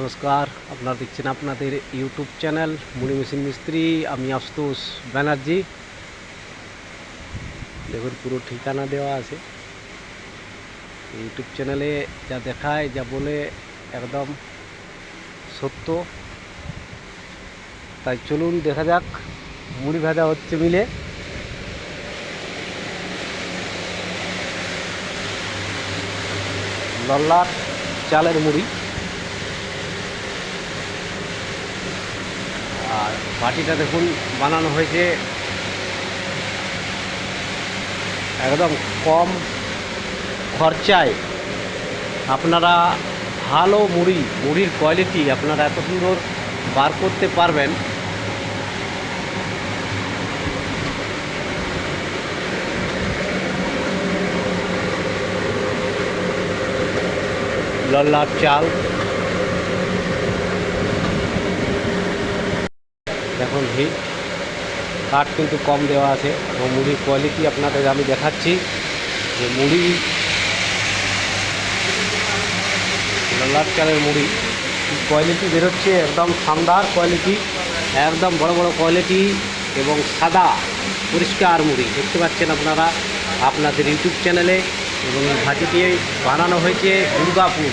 নমস্কার, আপনারা দেখছেন আপনাদের ইউটিউব চ্যানেল মুড়ি মেশিন মিস্ত্রি। আমি আশুতোষ ব্যানার্জি। দেখুন, পুরো ঠিকানা দেওয়া আছে। ইউটিউব চ্যানেলে যা দেখায়, যা বলে, একদম সত্য। তাই চলুন, দেখা যাক, মুড়ি ভাজা হচ্ছে মিলে। লল্লার চালের মুড়ি। আর বাটিটা দেখুন বানানো হয়েছে। একদম কম খরচায়। আপনারা ভালো মুড়ি, মুড়ির কোয়ালিটি আপনারা এত সুন্দর বার করতে পারবেন। লল্লার চাল। দেখুন হিট কাঠ কিন্তু কম দেওয়া আছে। এবং মুড়ির কোয়ালিটি আপনাদের আমি দেখাচ্ছি। যে মুড়ি, লাল চালের মুড়ি কোয়ালিটি বেরোচ্ছে, একদম শানদার কোয়ালিটি একদম বড় বড় কোয়ালিটি এবং সাদা, পরিষ্কার মুড়ি। দেখতে পাচ্ছেন আপনারা, আপনাদের ইউটিউব চ্যানেলে এবং এই ভাটিটি বানানো হয়েছে দুর্গাপুর।